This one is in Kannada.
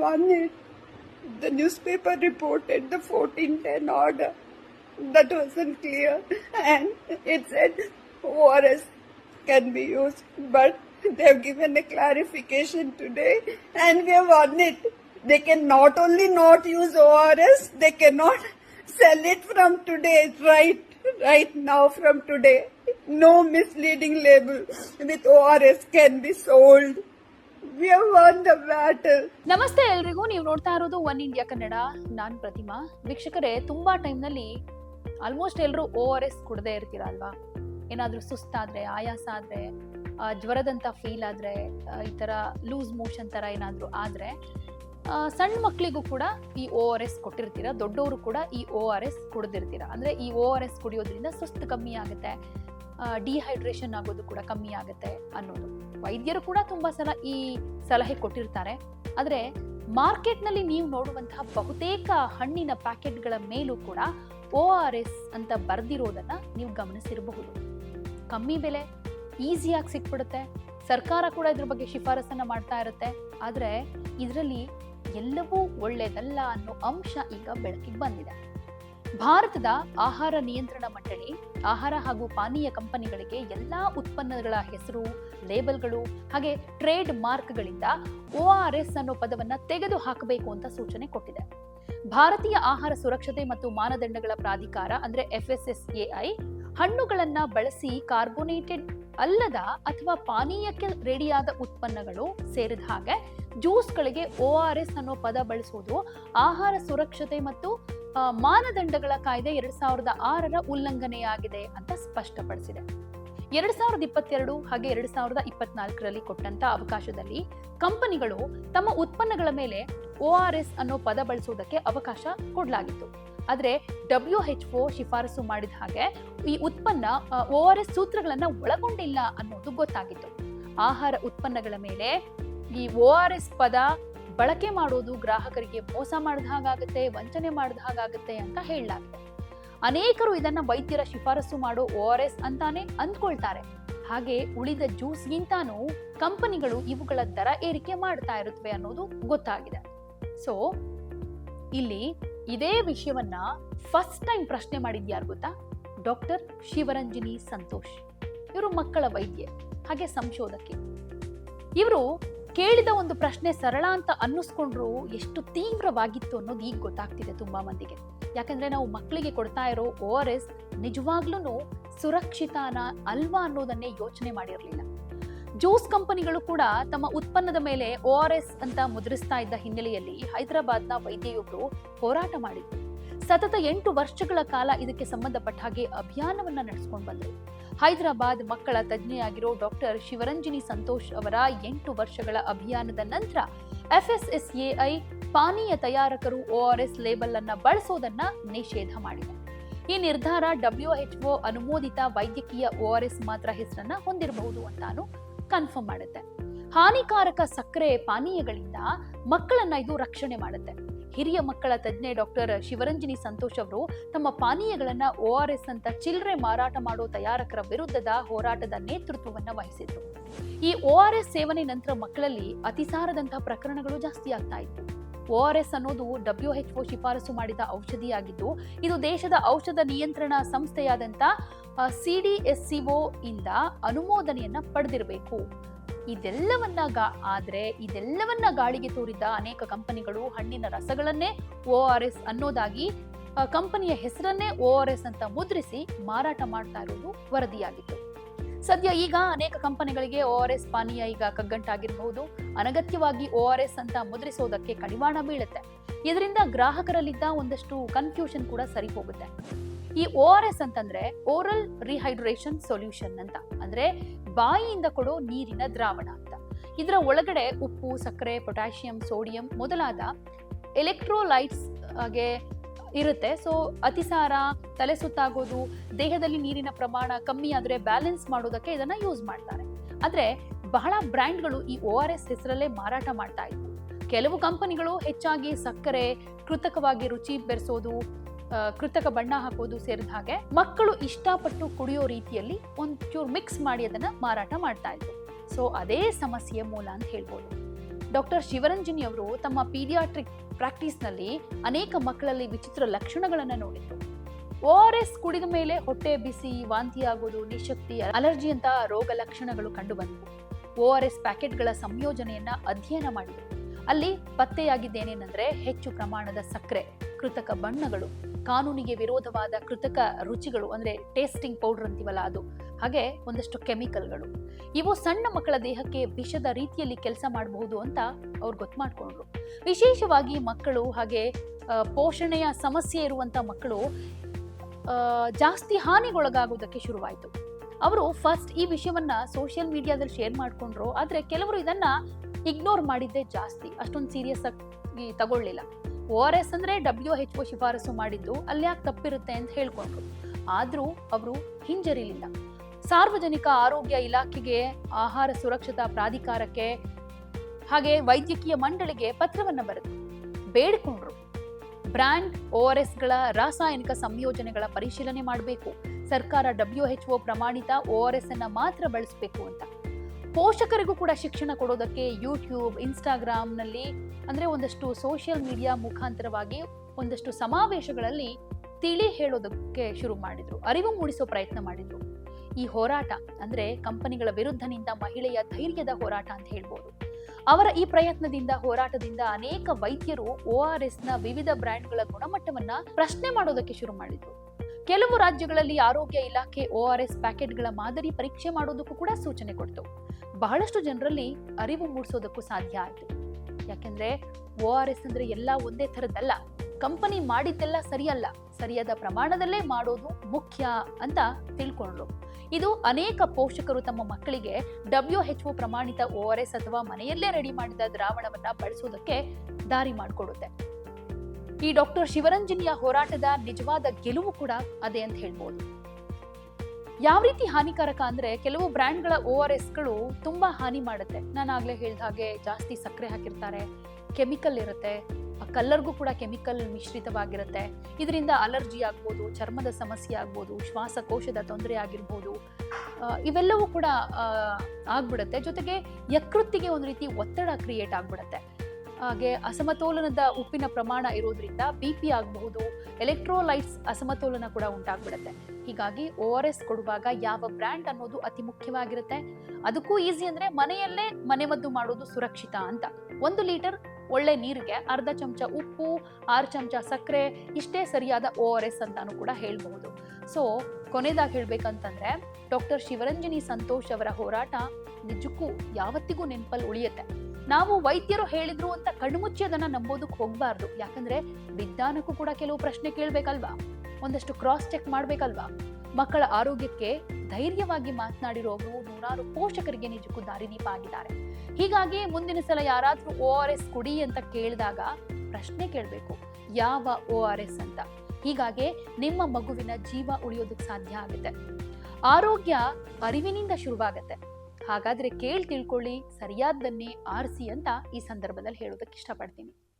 won it. The newspaper reported the 1410 order. That wasn't clear. And it said ORS can be used. But they have given a clarification today and we have won it. They can not only not use ORS, they cannot sell it from today, right, right now from today. No misleading label with ORS can be sold. We. ನಮಸ್ತೆ ಎಲ್ರಿಗೂ, ನೀವು ನೋಡ್ತಾ ಇರೋದು ಒನ್ ಇಂಡಿಯಾ ಕನ್ನಡ ನಾನ್ ಪ್ರತಿಮಾ. ವೀಕ್ಷಕರೇ, ತುಂಬಾ ಟೈಮ್ನಲ್ಲಿ ಆಲ್ಮೋಸ್ಟ್ ಎಲ್ಲರೂ ಓ ಆರ್ ಎಸ್ ಕುಡದೇ ಇರ್ತೀರಲ್ವಾ? ಏನಾದ್ರೂ ಸುಸ್ತಾದ್ರೆ, ಆಯಾಸ ಆದ್ರೆ ಜ್ವರದಂತ ಫೀಲ್ ಆದ್ರೆ ಈ ತರ ಲೂಸ್ ಮೋಷನ್ ತರ ಏನಾದ್ರೂ ಆದ್ರೆ ಸಣ್ಣ ಮಕ್ಕಳಿಗೂ ಕೂಡ ಈ ಓ ಆರ್ ಎಸ್ ಕೊಟ್ಟಿರ್ತೀರ, ದೊಡ್ಡವರು ಕೂಡ ಈ ಓ ಆರ್ ಎಸ್ ಕುಡ್ದಿರ್ತೀರ? ಅಂದ್ರೆ ಈ ಓ ಆರ್ ಎಸ್ ಕುಡಿಯೋದ್ರಿಂದ ಸುಸ್ತು ಕಮ್ಮಿ ಆಗುತ್ತೆ ಡಿಹೈಡ್ರೇಷನ್ ಆಗೋದು ಕೂಡ ಕಮ್ಮಿ ಆಗುತ್ತೆ ಅನ್ನೋದು. ವೈದ್ಯರು ಕೂಡ ತುಂಬ ಸಲ ಈ ಸಲಹೆ ಕೊಟ್ಟಿರ್ತಾರೆ. ಆದರೆ ಮಾರ್ಕೆಟ್ನಲ್ಲಿ ನೀವು ನೋಡುವಂತಹ ಬಹುತೇಕ ಹಣ್ಣಿನ ಪ್ಯಾಕೆಟ್ಗಳ ಮೇಲೂ ಕೂಡ ಓ ಆರ್ ಎಸ್ ಅಂತ ಬರ್ದಿರೋದನ್ನ ನೀವು ಗಮನಿಸಿರಬಹುದು. ಕಮ್ಮಿ ಬೆಲೆ ಈಸಿಯಾಗಿ ಸಿಕ್ಬಿಡುತ್ತೆ. ಸರ್ಕಾರ ಕೂಡ ಇದ್ರ ಬಗ್ಗೆ ಶಿಫಾರಸನ್ನ ಮಾಡ್ತಾ ಇರುತ್ತೆ. ಆದರೆ ಇದರಲ್ಲಿ ಎಲ್ಲವೂ ಒಳ್ಳೆಯದಲ್ಲ ಅನ್ನೋ ಅಂಶ ಈಗ ಬೆಳಕಿಗೆ ಬಂದಿದೆ. ಭಾರತದ ಆಹಾರ ನಿಯಂತ್ರಣ ಮಂಡಳಿ, ಆಹಾರ ಹಾಗೂ ಪಾನೀಯ ಕಂಪನಿಗಳಿಗೆ ಎಲ್ಲಾ ಉತ್ಪನ್ನಗಳ ಹೆಸರು, ಲೇಬಲ್ಗಳು ಹಾಗೆ ಟ್ರೇಡ್ ಮಾರ್ಕ್ಗಳಿಂದ ಎಸ್ ಅನ್ನೋ ಪದವನ್ನ ತೆಗೆದು ಹಾಕಬೇಕು ಅಂತ ಸೂಚನೆ ಕೊಟ್ಟಿದೆ. ಭಾರತೀಯ ಆಹಾರ ಸುರಕ್ಷತೆ ಮತ್ತು ಮಾನದಂಡಗಳ ಪ್ರಾಧಿಕಾರ ಅಂದ್ರೆ ಎಫ್ ಎಸ್ ಎಸ್ ಎಐ ಹಣ್ಣುಗಳನ್ನ ಬಳಸಿ ಕಾರ್ಬೋನೇಟೆಡ್ ಅಲ್ಲದ ಅಥವಾ ಪಾನೀಯಕ್ಕೆ ರೆಡಿಯಾದ ಉತ್ಪನ್ನಗಳು ಸೇರಿದ ಹಾಗೆ ಜ್ಯೂಸ್ಗಳಿಗೆ ಎಸ್ ಅನ್ನೋ ಪದ ಬಳಸುವುದು ಆಹಾರ ಸುರಕ್ಷತೆ ಮತ್ತು ಮಾನದಂಡಗಳ ಕಾಯ್ದೆ ಎರಡ್ ಸಾವಿರದ ಆರರ ಉಲ್ಲಂಘನೆಯಾಗಿದೆ ಅಂತ ಸ್ಪಷ್ಟಪಡಿಸಿದೆ. ಎರಡ್ ಸಾವಿರದ ಇಪ್ಪತ್ತೆರಡು ಹಾಗೆ ಎರಡ್ ಸಾವಿರದ ಇಪ್ಪತ್ನಾಲ್ಕರಲ್ಲಿ ಕೊಟ್ಟಂತ ಅವಕಾಶದಲ್ಲಿ ಕಂಪನಿಗಳು ತಮ್ಮ ಉತ್ಪನ್ನಗಳ ಮೇಲೆ ಒ ಆರ್ ಎಸ್ ಅನ್ನೋ ಪದ ಬಳಸುವುದಕ್ಕೆ ಅವಕಾಶ ಕೊಡಲಾಗಿತ್ತು. ಆದ್ರೆ ಡಬ್ಲ್ಯೂ ಎಚ್ ಒ ಶಿಫಾರಸು ಮಾಡಿದ ಹಾಗೆ ಈ ಉತ್ಪನ್ನ ಒ ಆರ್ ಎಸ್ ಸೂತ್ರಗಳನ್ನ ಒಳಗೊಂಡಿಲ್ಲ ಅನ್ನೋದು ಗೊತ್ತಾಗಿತ್ತು. ಆಹಾರ ಉತ್ಪನ್ನಗಳ ಮೇಲೆ ಈ ಒ ಆರ್ ಎಸ್ ಪದ ಬಳಕೆ ಮಾಡೋದು ಗ್ರಾಹಕರಿಗೆ ಮೋಸ ಮಾಡಿದ ಹಾಗಾಗುತ್ತೆ, ವಂಚನೆ ಮಾಡಿದ ಹಾಗಾಗುತ್ತೆ ಅಂತ ಹೇಳಲಾಗಿದೆ. ಅನೇಕರು ಇದನ್ನ ವೈದ್ಯರ ಶಿಫಾರಸು ಮಾಡೋ ಓ ಆರ್ ಎಸ್ ಅಂತಾನೆ ಅಂದ್ಕೊಳ್ತಾರೆ. ಹಾಗೆ ಉಳಿದ ಜ್ಯೂಸ್ಗಿಂತಾನೂ ಕಂಪನಿಗಳು ಇವುಗಳ ದರ ಏರಿಕೆ ಮಾಡ್ತಾ ಇರುತ್ತವೆ ಅನ್ನೋದು ಗೊತ್ತಾಗಿದೆ. ಸೊ ಇಲ್ಲಿ ಇದೇ ವಿಷಯವನ್ನ ಫಸ್ಟ್ ಟೈಮ್ ಪ್ರಶ್ನೆ ಮಾಡಿದ್ಯಾರು ಗೊತ್ತಾ? ಡಾಕ್ಟರ್ ಶಿವರಂಜಿನಿ ಸಂತೋಷ್. ಇವರು ಮಕ್ಕಳ ವೈದ್ಯ, ಹಾಗೆ ಸಂಶೋಧಕಿ. ಇವರು ಕೇಳಿದ ಒಂದು ಪ್ರಶ್ನೆ ಸರಳ ಅಂತ ಅನ್ನಿಸ್ಕೊಂಡ್ರು ಎಷ್ಟು ತೀವ್ರವಾಗಿತ್ತು ಅನ್ನೋದು ಈಗ ಗೊತ್ತಾಗ್ತಿದೆ ತುಂಬಾ ಮಂದಿಗೆ. ಯಾಕಂದ್ರೆ ನಾವು ಮಕ್ಕಳಿಗೆ ಕೊಡ್ತಾ ಇರೋ ಓ ಆರ್ ಎಸ್ ನಿಜವಾಗ್ಲೂ ಸುರಕ್ಷಿತಾನ ಅಲ್ವಾ ಅನ್ನೋದನ್ನೇ ಯೋಚನೆ ಮಾಡಿರಲಿಲ್ಲ. ಜ್ಯೂಸ್ ಕಂಪನಿಗಳು ಕೂಡ ತಮ್ಮ ಉತ್ಪನ್ನದ ಮೇಲೆ ಓ ಆರ್ ಎಸ್ ಅಂತ ಮುದ್ರಿಸ್ತಾ ಇದ್ದ ಹಿನ್ನೆಲೆಯಲ್ಲಿ ಹೈದರಾಬಾದ್ನ ವೈದ್ಯೆಯೊಬ್ಬರು ಹೋರಾಟ ಮಾಡಿದ್ರು. ಸತತ ಎಂಟು ವರ್ಷಗಳ ಕಾಲ ಇದಕ್ಕೆ ಸಂಬಂಧಪಟ್ಟ ಹಾಗೆ ಅಭಿಯಾನವನ್ನ ನಡೆಸ್ಕೊಂಡು ಬಂದರು. ಹೈದರಾಬಾದ್ ಮಕ್ಕಳ ತಜ್ಞೆಯಾಗಿರೋ ಡಾಕ್ಟರ್ ಶಿವರಂಜಿನಿ ಸಂತೋಷ್ ಅವರ ಎಂಟು ವರ್ಷಗಳ ಅಭಿಯಾನದ ನಂತರ ಎಫ್ಎಸ್ಎಸ್ಎಐ ಪಾನೀಯ ತಯಾರಕರು ಓಆರ್ಎಸ್ ಲೇಬಲ್ ಅನ್ನ ಬಳಸೋದನ್ನ ನಿಷೇಧ ಮಾಡಿದೆ. ಈ ನಿರ್ಧಾರ ಡಬ್ಲ್ಯೂಎಚ್ಒ ಅನುಮೋದಿತ ವೈದ್ಯಕೀಯ ಓಆರ್ಎಸ್ ಮಾತ್ರ ಹೆಸರನ್ನ ಹೊಂದಿರಬಹುದು ಅಂತಾನು ಕನ್ಫರ್ಮ್ ಮಾಡುತ್ತೆ. ಹಾನಿಕಾರಕ ಸಕ್ಕರೆ ಪಾನೀಯಗಳಿಂದ ಮಕ್ಕಳನ್ನ ಇದು ರಕ್ಷಣೆ ಮಾಡುತ್ತೆ. ಹಿರಿಯ ಮಕ್ಕಳ ತಜ್ಞೆ ಡಾಕ್ಟರ್ ಶಿವರಂಜಿನಿ ಸಂತೋಷ್ ಅವರು ತಮ್ಮ ಪಾನೀಯಗಳನ್ನ ಒ ಆರ್ ಎಸ್ ಅಂತ ಚಿಲ್ಲರೆ ಮಾರಾಟ ಮಾಡೋ ತಯಾರಕರ ವಿರುದ್ಧದ ಹೋರಾಟದ ನೇತೃತ್ವವನ್ನ ವಹಿಸಿದ್ರು. ಈ ಒ ಆರ್ ಎಸ್ ಸೇವನೆ ನಂತರ ಮಕ್ಕಳಲ್ಲಿ ಅತಿಸಾರದಂತಹ ಪ್ರಕರಣಗಳು ಜಾಸ್ತಿ ಆಗ್ತಾ ಇತ್ತು ಒ ಆರ್ ಎಸ್ ಅನ್ನೋದು ಡಬ್ಲ್ಯೂ ಎಚ್ ಒ ಶಿಫಾರಸು ಮಾಡಿದ ಔಷಧಿಯಾಗಿದ್ದು, ಇದು ದೇಶದ ಔಷಧ ನಿಯಂತ್ರಣ ಸಂಸ್ಥೆಯಾದಂತ ಸಿಡಿಎಸ್ಸಿಒ ಇಂದ ಅನುಮೋದನೆಯನ್ನ ಪಡೆದಿರಬೇಕು. ಇದೆಲ್ಲವನ್ನ ಗಾ ಆದ್ರೆ ಇದೆಲ್ಲವನ್ನ ಗಾಳಿಗೆ ತೋರಿದ್ದ ಅನೇಕ ಕಂಪನಿಗಳು ಹಣ್ಣಿನ ರಸಗಳನ್ನೇ ಒ ಆರ್ ಎಸ್ ಅನ್ನೋದಾಗಿ ಕಂಪನಿಯ ಹೆಸರನ್ನೇ ಒ ಆರ್ ಎಸ್ ಅಂತ ಮುದ್ರಿಸಿ ಮಾರಾಟ ಮಾಡ್ತಾ ಇರೋದು ವರದಿಯಾಗಿತ್ತು. ಸದ್ಯ ಈಗ ಅನೇಕ ಕಂಪನಿಗಳಿಗೆ ಒ ಆರ್ ಎಸ್ ಪಾನೀಯ ಈಗ ಕಗ್ಗಂಟಾಗಿರಬಹುದು. ಅನಗತ್ಯವಾಗಿ ಒ ಆರ್ ಎಸ್ ಅಂತ ಮುದ್ರಿಸೋದಕ್ಕೆ ಕಡಿವಾಣ ಬೀಳುತ್ತೆ. ಇದರಿಂದ ಗ್ರಾಹಕರಲ್ಲಿದ್ದ ಒಂದಷ್ಟು ಕನ್ಫ್ಯೂಷನ್ ಕೂಡ ಸರಿ ಹೋಗುತ್ತೆ. ಈ ಒ ಆರ್ ಎಸ್ ಅಂತಂದ್ರೆ ಓರಲ್ ರಿಹೈಡ್ರೇಷನ್ ಸೊಲ್ಯೂಷನ್ ಅಂತ. ಅಂದ್ರೆ ಬಾಯಿಯಿಂದ ಕೊಡೋ ನೀರಿನ ದ್ರಾವಣ ಅಂತ. ಇದರ ಒಳಗಡೆ ಉಪ್ಪು, ಸಕ್ಕರೆ, ಪೊಟ್ಯಾಷಿಯಂ, ಸೋಡಿಯಂ ಮೊದಲಾದ ಎಲೆಕ್ಟ್ರೋಲೈಟ್ಸ್ಗೆ ಇರುತ್ತೆ. ಸೊ, ಅತಿಸಾರ, ತಲೆ ಸುತ್ತಾಗೋದು, ದೇಹದಲ್ಲಿ ನೀರಿನ ಪ್ರಮಾಣ ಕಮ್ಮಿ ಆದರೆ ಬ್ಯಾಲೆನ್ಸ್ ಮಾಡೋದಕ್ಕೆ ಇದನ್ನ ಯೂಸ್ ಮಾಡ್ತಾರೆ. ಆದರೆ ಬಹಳ ಬ್ರ್ಯಾಂಡ್ಗಳು ಈ ಒ ಆರ್ ಎಸ್ ಹೆಸರಲ್ಲೇ ಮಾರಾಟ ಮಾಡ್ತಾ ಇದ್ವು. ಕೆಲವು ಕಂಪನಿಗಳು ಹೆಚ್ಚಾಗಿ ಸಕ್ಕರೆ, ಕೃತಕವಾಗಿ ರುಚಿ ಬೆರೆಸೋದು ಕೃತಕ ಬಣ್ಣ ಹಾಕೋದು ಸೇರಿದ ಹಾಗೆ ಮಕ್ಕಳು ಇಷ್ಟಪಟ್ಟು ಕುಡಿಯೋ ರೀತಿಯಲ್ಲಿ ಒಂಚೂರು ಮಿಕ್ಸ್ ಮಾಡಿ ಅದನ್ನ ಮಾರಾಟ ಮಾಡ್ತಾ ಇದ್ರು. ಸೊ ಅದೇ ಸಮಸ್ಯೆಯ ಮೂಲ ಅಂತ ಹೇಳ್ಬೋದು. ಡಾಕ್ಟರ್ ಶಿವರಂಜನಿ ಅವರು ತಮ್ಮ ಪೀಡಿಯಾಟ್ರಿಕ್ ಪ್ರಾಕ್ಟೀಸ್ನಲ್ಲಿ ಅನೇಕ ಮಕ್ಕಳಲ್ಲಿ ವಿಚಿತ್ರ ಲಕ್ಷಣಗಳನ್ನು ನೋಡಿದ್ರು. ಓ ಆರ್ ಎಸ್ ಕುಡಿದ ಮೇಲೆ ಹೊಟ್ಟೆ ಬಿಸಿ, ವಾಂತಿ ಆಗೋದು, ನಿಶಕ್ತಿ, ಅಲರ್ಜಿ ಅಂತ ರೋಗ ಲಕ್ಷಣಗಳು ಕಂಡು ಬಂದವು. ಓ ಆರ್ ಎಸ್ ಪ್ಯಾಕೆಟ್ಗಳ ಸಂಯೋಜನೆಯನ್ನ ಅಧ್ಯಯನ ಮಾಡಿದರು. ಅಲ್ಲಿ ಪತ್ತೆಯಾಗಿದ್ದೇನೇನೆಂದ್ರೆ ಹೆಚ್ಚು ಪ್ರಮಾಣದ ಸಕ್ಕರೆ, ಕೃತಕ ಬಣ್ಣಗಳು. ಕಾನೂನಿಗೆ ವಿರೋಧವಾದ ಕೃತಕ ರುಚಿಗಳು, ಅಂದರೆ ಟೇಸ್ಟಿಂಗ್ ಪೌಡರ್ ಅಂತೀವಲ್ಲ ಅದು. ಹಾಗೆ ಒಂದಷ್ಟು ಕೆಮಿಕಲ್ಗಳು ಇವು ಸಣ್ಣ ಮಕ್ಕಳ ದೇಹಕ್ಕೆ ವಿಷದ ರೀತಿಯಲ್ಲಿ ಕೆಲಸ ಮಾಡಬಹುದು ಅಂತ ಅವ್ರು ಗೊತ್ತು ಮಾಡ್ಕೊಂಡ್ರು. ವಿಶೇಷವಾಗಿ ಮಕ್ಕಳು ಹಾಗೆ ಪೋಷಣೆಯ ಸಮಸ್ಯೆ ಇರುವಂಥ ಮಕ್ಕಳು ಜಾಸ್ತಿ ಹಾನಿಗೊಳಗಾಗುವುದಕ್ಕೆ ಶುರುವಾಯಿತು. ಅವರು ಫಸ್ಟ್ ಈ ವಿಷಯವನ್ನ ಸೋಷಿಯಲ್ ಮೀಡಿಯಾದಲ್ಲಿ ಶೇರ್ ಮಾಡಿಕೊಂಡ್ರು, ಆದರೆ ಕೆಲವರು ಇದನ್ನ ಇಗ್ನೋರ್ ಮಾಡಿದ್ದೇ ಜಾಸ್ತಿ. ಅಷ್ಟೊಂದು ಸೀರಿಯಸ್ ಆಗಿ ತಗೊಳ್ಳಿಲ್ಲ. ಓ ಆರ್ ಎಸ್ ಅಂದ್ರೆ ಡಬ್ಲ್ಯೂ ಎಚ್ ಒ ಶಿಫಾರಸು ಮಾಡಿದ್ದು ಅಲ್ಲಿ ಯಾಕೆ ತಪ್ಪಿರುತ್ತೆ ಅಂತ ಹೇಳ್ಕೊಂಡ್ರು ಆದರೂ ಅವರು ಹಿಂಜರಿಲಿಲ್ಲ. ಸಾರ್ವಜನಿಕ ಆರೋಗ್ಯ ಇಲಾಖೆಗೆ ಆಹಾರ ಸುರಕ್ಷತಾ ಪ್ರಾಧಿಕಾರಕ್ಕೆ ಹಾಗೆ ವೈದ್ಯಕೀಯ ಮಂಡಳಿಗೆ ಪತ್ರವನ್ನ ಬರೆದು ಬೇಡಿಕೊಂಡ್ರು. ಬ್ರ್ಯಾಂಡ್ ಓ ಆರ್ ಎಸ್ಗಳ ರಾಸಾಯನಿಕ ಸಂಯೋಜನೆಗಳ ಪರಿಶೀಲನೆ ಮಾಡಬೇಕು. ಸರ್ಕಾರ ಡಬ್ಲ್ಯೂ ಎಚ್ ಒ ಪ್ರಮಾಣಿತ ಓ ಆರ್ ಎಸ್ ಅನ್ನ ಮಾತ್ರ ಬಳಸಬೇಕು ಅಂತ. ಪೋಷಕರಿಗೂ ಕೂಡ ಶಿಕ್ಷಣ ಕೊಡೋದಕ್ಕೆ ಯೂಟ್ಯೂಬ್ ಇನ್ಸ್ಟಾಗ್ರಾಮ್ನಲ್ಲಿ ಅಂದ್ರೆ ಒಂದಷ್ಟು ಸೋಷಿಯಲ್ ಮೀಡಿಯಾ ಮುಖಾಂತರವಾಗಿ ಒಂದಷ್ಟು ಸಮಾವೇಶಗಳಲ್ಲಿ ತಿಳಿ ಹೇಳೋದಕ್ಕೆ ಶುರು ಮಾಡಿದ್ರು. ಅರಿವು ಮೂಡಿಸೋ ಪ್ರಯತ್ನ ಮಾಡಿದ್ರು. ಈ ಹೋರಾಟ ಅಂದ್ರೆ ಕಂಪನಿಗಳ ವಿರುದ್ಧ ನಿಂತ ಮಹಿಳೆಯ ಧೈರ್ಯದ ಹೋರಾಟ ಅಂತ ಹೇಳ್ಬೋದು. ಅವರ ಈ ಪ್ರಯತ್ನದಿಂದ, ಹೋರಾಟದಿಂದ ಅನೇಕ ವೈದ್ಯರು ಓ ಆರ್ ಎಸ್ನ ವಿವಿಧ ಬ್ರ್ಯಾಂಡ್ಗಳ ಗುಣಮಟ್ಟವನ್ನ ಪ್ರಶ್ನೆ ಮಾಡೋದಕ್ಕೆ ಶುರು ಮಾಡಿದ್ರು. ಕೆಲವು ರಾಜ್ಯಗಳಲ್ಲಿ ಆರೋಗ್ಯ ಇಲಾಖೆ ಓ ಆರ್ ಎಸ್ ಪ್ಯಾಕೆಟ್ಗಳ ಮಾದರಿ ಪರೀಕ್ಷೆ ಮಾಡೋದಕ್ಕೂ ಕೂಡ ಸೂಚನೆ ಕೊಡ್ತು. ಬಹಳಷ್ಟು ಜನರಲ್ಲಿ ಅರಿವು ಮೂಡಿಸೋದಕ್ಕೂ ಸಾಧ್ಯ ಆಯಿತು. ಯಾಕೆಂದ್ರೆ ಓ ಆರ್ ಎಸ್ ಅಂದ್ರೆ ಎಲ್ಲ ಒಂದೇ ಥರದ್ದಲ್ಲ. ಕಂಪನಿ ಮಾಡಿದ್ದೆಲ್ಲ ಸರಿಯಲ್ಲ. ಸರಿಯಾದ ಪ್ರಮಾಣದಲ್ಲೇ ಮಾಡೋದು ಮುಖ್ಯ ಅಂತ ತಿಳ್ಕೊಂಡ್ರು. ಇದು ಅನೇಕ ಪೋಷಕರು ತಮ್ಮ ಮಕ್ಕಳಿಗೆ ಡಬ್ಲ್ಯೂ ಎಚ್ ಒ ಪ್ರಮಾಣಿತ ಓ ಆರ್ ಎಸ್ ಅಥವಾ ಮನೆಯಲ್ಲೇ ರೆಡಿ ಮಾಡಿದ ದ್ರಾವಣವನ್ನ ಬಳಸೋದಕ್ಕೆ ದಾರಿ ಮಾಡಿಕೊಡುತ್ತೆ. ಈ ಡಾಕ್ಟರ್ ಶಿವರಂಜನಿಯ ಹೋರಾಟದ ನಿಜವಾದ ಗೆಲುವು ಕೂಡ ಅದೇ ಅಂತ ಹೇಳ್ಬೋದು. ಯಾವ ರೀತಿ ಹಾನಿಕಾರಕ ಅಂದ್ರೆ ಕೆಲವು ಬ್ರ್ಯಾಂಡ್ಗಳ ಓ ಆರ್ ಎಸ್ಗಳು ತುಂಬಾ ಹಾನಿ ಮಾಡುತ್ತೆ. ನಾನು ಆಗ್ಲೇ ಹೇಳ್ದ ಹಾಗೆ ಜಾಸ್ತಿ ಸಕ್ಕರೆ ಹಾಕಿರ್ತಾರೆ, ಕೆಮಿಕಲ್ ಇರುತ್ತೆ, ಆ ಕಲ್ಲರ್ಗೂ ಕೂಡ ಕೆಮಿಕಲ್ ಮಿಶ್ರಿತವಾಗಿರುತ್ತೆ. ಇದರಿಂದ ಅಲರ್ಜಿ ಆಗ್ಬೋದು, ಚರ್ಮದ ಸಮಸ್ಯೆ ಆಗ್ಬೋದು, ಶ್ವಾಸಕೋಶದ ತೊಂದರೆ ಆಗಿರ್ಬೋದು. ಇವೆಲ್ಲವೂ ಕೂಡ ಆಗ್ಬಿಡುತ್ತೆ. ಜೊತೆಗೆ ಯಕೃತ್ತಿಗೆ ಒಂದು ರೀತಿ ಒತ್ತಡ ಕ್ರಿಯೇಟ್ ಆಗ್ಬಿಡುತ್ತೆ. ಹಾಗೆ ಅಸಮತೋಲನದ ಉಪ್ಪಿನ ಪ್ರಮಾಣ ಇರೋದ್ರಿಂದ ಬಿ ಪಿ ಆಗಬಹುದು ಎಲೆಕ್ಟ್ರೋಲೈಟ್ಸ್ ಅಸಮತೋಲನ ಕೂಡ ಉಂಟಾಗ್ಬಿಡುತ್ತೆ. ಹೀಗಾಗಿ ಓ ಆರ್ ಎಸ್ ಕೊಡುವಾಗ ಯಾವ ಬ್ರ್ಯಾಂಡ್ ಅನ್ನೋದು ಅತಿ ಮುಖ್ಯವಾಗಿರುತ್ತೆ. ಅದಕ್ಕೂ ಈಸಿ ಅಂದ್ರೆ ಮನೆಯಲ್ಲೇ ಮನೆಮದ್ದು ಮಾಡೋದು ಸುರಕ್ಷಿತ ಅಂತ. ಒಂದು ಲೀಟರ್ ಒಳ್ಳೆ ನೀರಿಗೆ ಅರ್ಧ ಚಮಚ ಉಪ್ಪು, ಆರು ಚಮಚ ಸಕ್ಕರೆ, ಇಷ್ಟೇ ಸರಿಯಾದ ಓ ಆರ್ ಎಸ್ ಅಂತಾನು ಕೂಡ ಹೇಳ್ಬಹುದು. ಸೊ ಕೊನೆಯದಾಗಿ ಹೇಳ್ಬೇಕಂತಂದ್ರೆ ಡಾಕ್ಟರ್ ಶಿವರಂಜನಿ ಸಂತೋಷ್ ಅವರ ಹೋರಾಟ ನಿಜಕ್ಕೂ ಯಾವತ್ತಿಗೂ ನೆನಪಲ್ಲಿ ಉಳಿಯುತ್ತೆ. ನಾವು ವೈದ್ಯರು ಹೇಳಿದ್ರು ಅಂತ ಕಣ್ಮುಚ್ಚಿ ಅದನ್ನ ನಂಬೋದಕ್ಕೆ ಹೋಗ್ಬಾರ್ದು. ಯಾಕಂದ್ರೆ ವಿಜ್ಞಾನಕ್ಕೂ ಕೂಡ ಕೆಲವು ಪ್ರಶ್ನೆ ಕೇಳ್ಬೇಕಲ್ವಾ? ಒಂದಷ್ಟು ಕ್ರಾಸ್ ಚೆಕ್ ಮಾಡ್ಬೇಕಲ್ವಾ? ಮಕ್ಕಳ ಆರೋಗ್ಯಕ್ಕೆ ಧೈರ್ಯವಾಗಿ ಮಾತನಾಡಿರೋರು ನೂರಾರು ಪೋಷಕರಿಗೆ ನಿಜಕ್ಕೂ ದಾರಿದೀಪ ಆಗಿದ್ದಾರೆ ಹೀಗಾಗಿ ಮುಂದಿನ ಸಲ ಯಾರಾದ್ರೂ ಓ ಆರ್ ಎಸ್ ಕುಡಿ ಅಂತ ಕೇಳಿದಾಗ ಪ್ರಶ್ನೆ ಕೇಳಬೇಕು, ಯಾವ ಓ ಆರ್ ಎಸ್ ಅಂತ? ಹೀಗಾಗಿ ನಿಮ್ಮ ಮಗುವಿನ ಜೀವ ಉಳಿಯೋದಕ್ಕೆ ಸಾಧ್ಯ ಆಗುತ್ತೆ. ಆರೋಗ್ಯ ಅರಿವಿನಿಂದ ಶುರುವಾಗತ್ತೆ. ಹಾಗಾದ್ರೆ ಕೇಳಿ ತಿಳ್ಕೊಳ್ಳಿ ಸರಿಯಾದ್ದನ್ನೇ ಆರಿಸಿ ಅಂತ ಈ ಸಂದರ್ಭದಲ್ಲಿ ಹೇಳೋದಕ್ಕೆ ಇಷ್ಟಪಡ್ತೀನಿ.